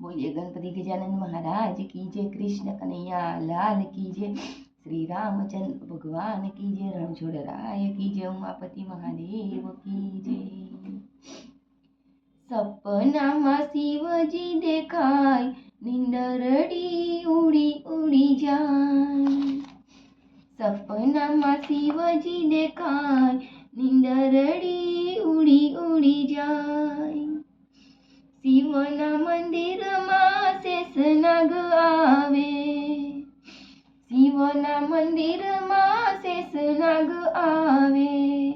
બોલીએ, ગણપતિ ગજાનંદ મહારાજ, કી જય કૃષ્ણ કનૈયા, લાલ કી જય શ્રી રામચંદ્ર ભગવાન કી જય રણછોડરાય કી જય ઉમાપતિ મહાદેવ, કી જય. સપનામાં શિવજી દેખાય, નિંદરડી ઉડી ઉડી જાય. સપનામાં શિવજી દેખાય શિવના મંદિરમાં શેષનાગ આવે. શિવના મંદિરમાં શેષનાગ આવે.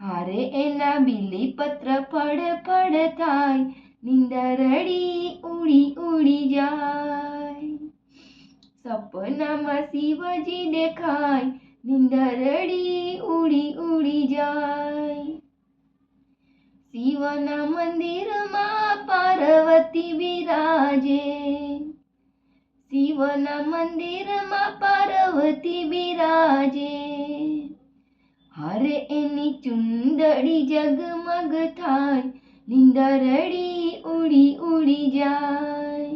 હારે એના બીલીપત્ર ફળ ફળ થાય. નિંદરડી ઉડી ઉડી જાય. સપનામાં શિવજી દેખાય. નિંદરડી ઉડી ઉડી જાય. શિવના મંદિરમાં પાર્વતી બિરાજે. શિવના મંદિરમાં પાર્વતી બિરાજે. હરે એની ચુંદડી જગમગ થાય, નિંદરડી ઉડી ઉડી જાય.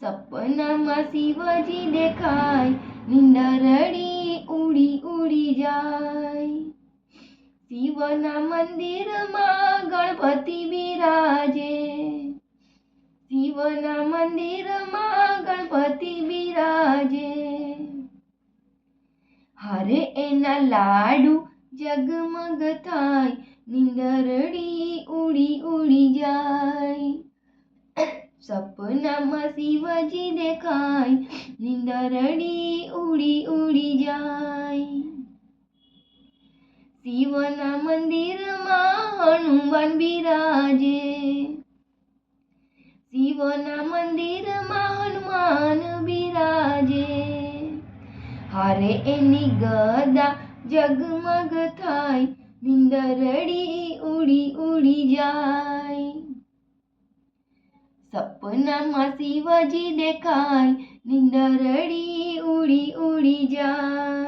સપનામાં શિવજી દેખાય, નિંદરડી ઉડી ઉડી જાય. શિવના મંદિરમાં ગણપતિ બિરાજે. શિવના મંદિરમાં ગણપતિ બિરાજે. હરે એના લાડુ જગમગ થાય નિંદરડી ઉડી ઉડી જાય. સપનામાં શિવજી દેખાય, નિંદરડી ઉડી ઉડી જાય. શિવના મંદિરમાં હનુમાન બિરાજે. શિવના મંદિરમાં હનુમાન બિરાજે. હારે એની ગદા જગમગ થાય, નિંદરડી ઉડી ઉડી જાય. સપનામાં શિવજી દેખાય, નિંદરડી ઉડી ઉડી જાય.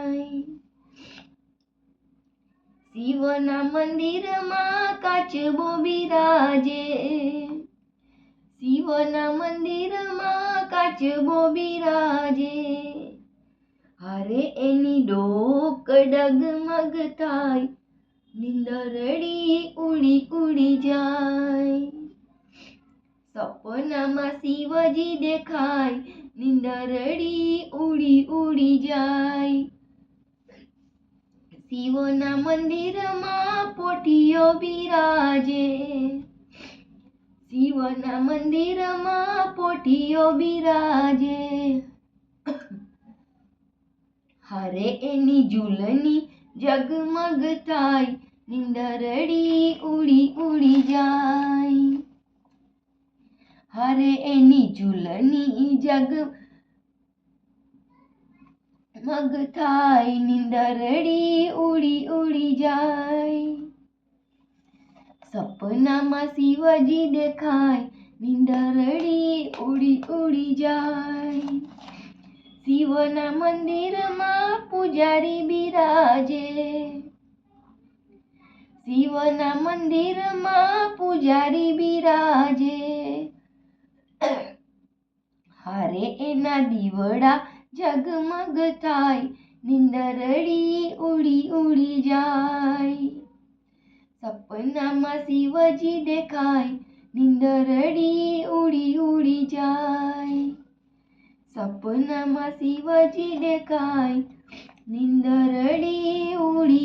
શિવના મંદિરમાં કાચબો બિરાજે. શિવના મંદિરમાં કાચબો બિરાજે. હરે એની ડોક ડગમગ થાય નિંદરડી ઉડી ઉડી જાય. સપનામાં શિવજી દેખાય, નિંદરડી ઉડી ઉડી જાય. શિવના મંદિરમાં પોટીઓ બિરાજે. શિવના મંદિરમાં પોટીઓ બિરાજે. હરે એની ઝૂલની જગમગ થાય નિંદરડી ઉડી ઉડી જાય. હરે એની ઝૂલની જગ મગ થાય નિંદરડી ઉડી ઉડી જાય સપનામાં શિવજી દેખાય નિંદરડી ઉડી ઉડી જાય શિવના મંદિરમાં પૂજારી બિરાજે શિવના મંદિરમાં પૂજારી બિરાજે હારે એના દીવડા જગમગ થાય નિંદરડી ઉડી ઉડી જાય સપનામાં શિવજી દેખાય નિંદરડી ઉડી ઉડી જાય સપનામાં શિવજી દેખાય નિંદરડી ઉડી